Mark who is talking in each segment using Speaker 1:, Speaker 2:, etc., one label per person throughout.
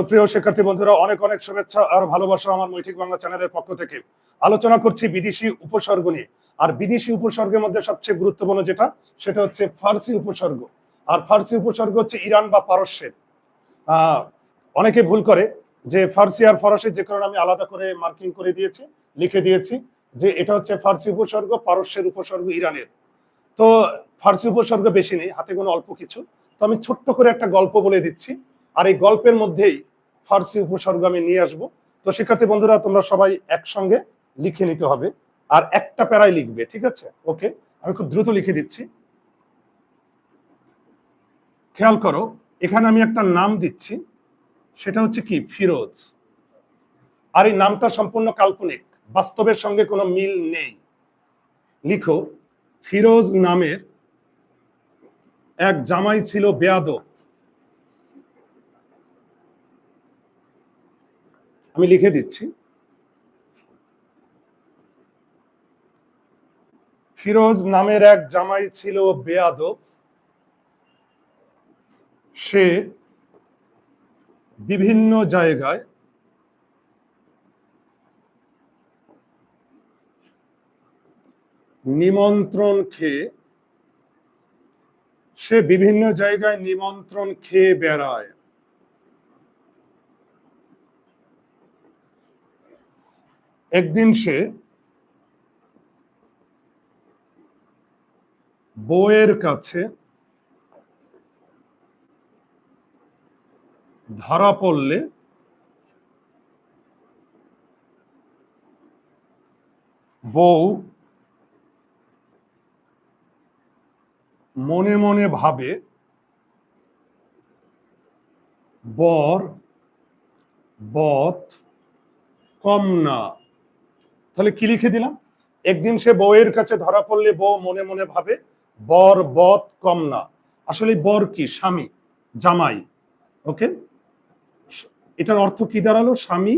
Speaker 1: সুপ্রিয় শিক্ষার্থী বন্ধুরা, অনেক অনেক শুভেচ্ছা আর ভালোবাসা আমার মৈঠিক বাংলা চ্যানেলের পক্ষ থেকে। আলোচনা করছি বিদেশি উপসর্গ নিয়ে। আর বিদেশি উপসর্গের মধ্যে সবচেয়ে গুরুত্বপূর্ণ যেটা, সেটা হচ্ছে ফার্সি উপসর্গ। আর ফার্সি উপসর্গ হচ্ছে ইরান বা পারস্যের। অনেকে ভুল করে যে ফার্সি আর ফরাসি যে কারণে আমি আলাদা করে মার্কিং করে দিয়েছি, লিখে দিয়েছি যে এটা হচ্ছে ফার্সি উপসর্গ, পারস্যের উপসর্গ, ইরানের। তো ফার্সি উপসর্গ বেশি নেই, হাতে কোনো অল্প কিছু। তো আমি ছোট্ট করে একটা গল্প বলে দিচ্ছি। আর এই গল্পের মধ্যেই ফার্সি উপসর্গ আমি নিয়ে আসব। তো শিক্ষার্থী বন্ধুরা, তোমরা সবাই একসঙ্গে লিখে নিতে হবে। আর একটা প্যারাই লিখবে, ঠিক আছে? ওকে, আমি খুব দ্রুত লিখে দিচ্ছি। খেয়াল করো, এখানে আমি একটা নাম দিচ্ছি, সেটা হচ্ছে কি? ফিরোজ। আর এই নামটা সম্পূর্ণ কাল্পনিক, বাস্তবের সঙ্গে কোনো মিল নেই। লিখো, ফিরোজ নামের এক জামাই ছিল বেয়াদব। আমি লিখে দিচ্ছি। ফিরোজ নামের এক জামাই ছিল বেয়াদব। সে বিভিন্ন জায়গায় নিমন্ত্রণ খেয়ে, সে বিভিন্ন জায়গায় নিমন্ত্রণ খেয়ে বেড়ায়। একদিন সে বউয়ের কাছে ধরা পড়লে বউ মনে মনে ভাবে বর বত কম না। তাহলে কি লিখে দিলাম? একদিন সে বউয়ের কাছে ধরা পড়লে বউ মনে মনে ভাবে, বর বত কম না। আসলে বর কি? স্বামী, জামাই, ওকে? এটার অর্থ কি দাঁড়াল? স্বামী,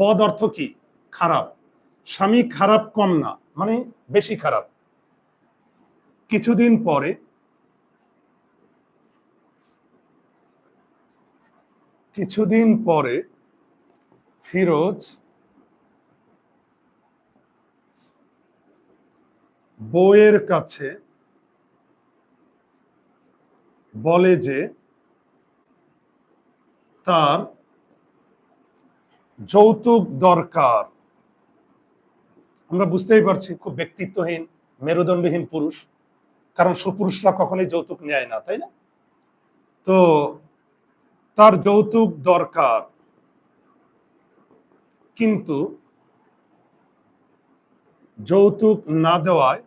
Speaker 1: বদ অর্থ কি? খারাপ। স্বামী খারাপ কম না মানে বেশি খারাপ। কিছুদিন পরে কিছুদিন পরে ফিরোজ বউয়ের কাছে বলে যে তার যৌতুক দরকার। আমরা বুঝতেই পারছি খুব ব্যক্তিত্বহীন, মেরুদণ্ডহীন পুরুষ, কারণ সুপুরুষরা কখনোই যৌতুক নেয় না, তাই না? তো তার যৌতুক দরকার। কিন্তু যৌতুক না দেওয়ায়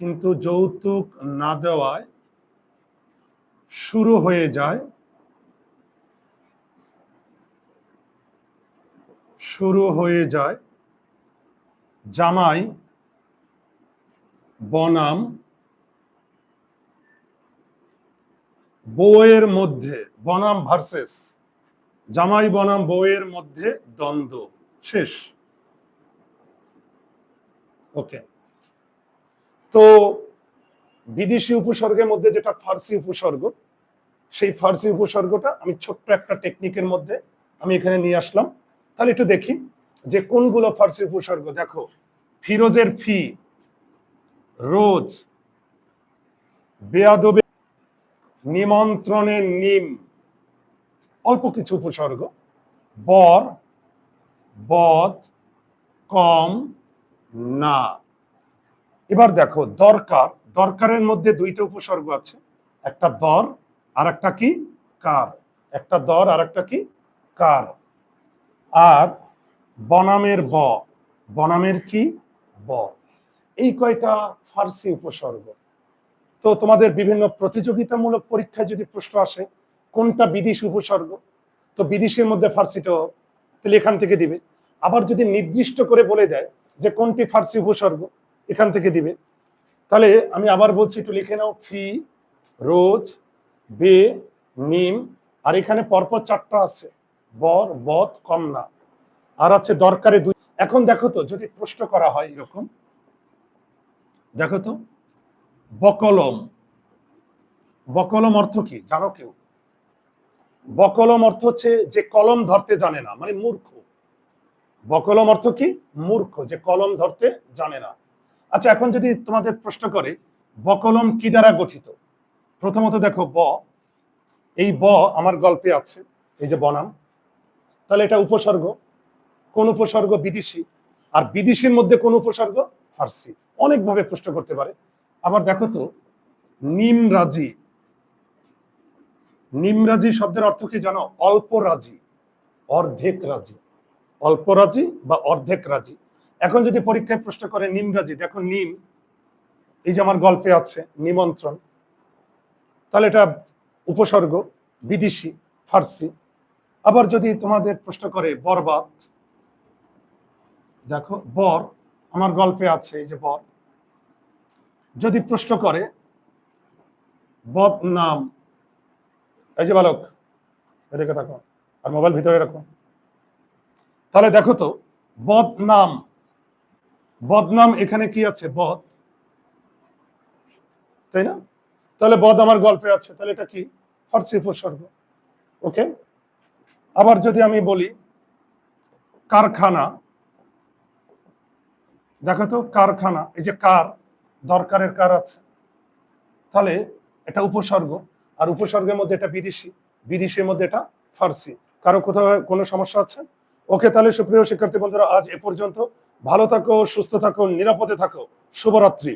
Speaker 1: কিন্তু যৌতুক না দেওয়ায় শুরু হয়ে যায়, শুরু হয়ে যায় জামাই, বনাম, বউয়ের মধ্যে, বনাম ভার্সেস জামাই, বনাম, বউয়ের মধ্যে দ্বন্দ্ব, শেষ। ওকে তো বিদেশি উপসর্গের মধ্যে যেটা ফার্সি উপসর্গ, সেই ফার্সি উপসর্গটা আমি ছোট্ট একটা টেকনিকের মধ্যে আমি এখানে নিয়ে আসলাম। তাহলে একটু দেখি যে কোনগুলো ফার্সি উপসর্গ। দেখো, ফিরোজের ফি, রোজ, বেয়াদবে নিমন্ত্রণের নিম, অল্প কিছু উপসর্গ, বর বদ কম, না। এবার দেখো, দরকার, দরকারের মধ্যে দুইটা উপসর্গ আছে। একটা দর আর একটা কি? কার। একটা দর আর একটা কি? কার। আর বনামের ব। বনামের কি? ব। এই কয়টা ফার্সি উপসর্গ। তো তোমাদের বিভিন্ন প্রতিযোগিতামূলক পরীক্ষায় যদি প্রশ্ন আসে, কোনটা বিদেশ উপসর্গ? তো বিদেশের মধ্যে ফার্সিটা তাহলে এখান থেকে দিবে। আবার যদি নির্দিষ্ট করে বলে দেয় যে কোনটি ফার্সি উপসর্গ এখান থেকে দিবে। তাহলে আমি আবার বলছি, একটু লিখে নাও, ফি, রোজ, বে, নিম, আর এখানে পরপর চারটা আছে। বর কম না। আর আছে দরকারে দুই। এখন দেখো তো, যদি প্রশ্ন করা হয় এরকম, দেখো তো, বকলম। বকলম অর্থ কি? জানো কেউ? বকলম অর্থ হচ্ছে যে কলম ধরতে জানে না মানে মূর্খ। বকলম অর্থ কি? মূর্খ, যে কলম ধরতে জানে না। আচ্ছা এখন যদি তোমাদের প্রশ্ন করে, বকলম কি দ্বারা গঠিত? প্রথমত দেখো, ব, এই ব আমার গল্পে আছে, এই যে বনাম। তাহলে এটা উপসর্গ। কোন উপসর্গ বিদেশি? আর বিদেশির মধ্যে কোন উপসর্গ? ফার্সি। অনেকভাবে প্রশ্ন করতে পারে। আবার দেখো তো, নিমরাজি। নিমরাজি শব্দের অর্থ কি জানো? অল্প রাজি অর্ধেক রাজি। অল্প রাজি বা অর্ধেক রাজি। এখন যদি পরীক্ষায় প্রশ্ন করে নিমরাজি, দেখো নিম, এই যে আমার গল্পে আছে, নিমন্ত্রণ, তাহলে এটা উপসর্গ, বিদেশি, ফার্সি। আবার যদি তোমাদের প্রশ্ন করে বরবাদ, দেখো বর, আমার গল্পে আছে এই যে বর। যদি প্রশ্ন করে বদনাম, এই যে বালক, এদিকে থাকো আর মোবাইল ভিতরে রাখো। তাহলে দেখো তো, বদনাম বদনাম এখানে কি আছে? বদ। তাই না? তাহলে বদ আমার গল্পে আছে। তাহলে এটা কি? ফার্সি উপসর্গ। ওকে? আবার যদি আমি বলি, কারখানা। দেখো তো, কারখানা। এই যে কার, দরকারের কার আছে। তাহলে এটা উপসর্গ। আর উপসর্গের মধ্যে এটা বিদেশি। বিদেশির মধ্যে এটা ফার্সি। কারও কোথাও কোনো সমস্যা আছে? ওকে, তাহলে সুপ্রিয় শিক্ষার্থী বন্ধুরা, আজ এ পর্যন্ত। ভালো থাকো সুস্থ থাকো নিরাপদে থাকো। শুভরাত্রি।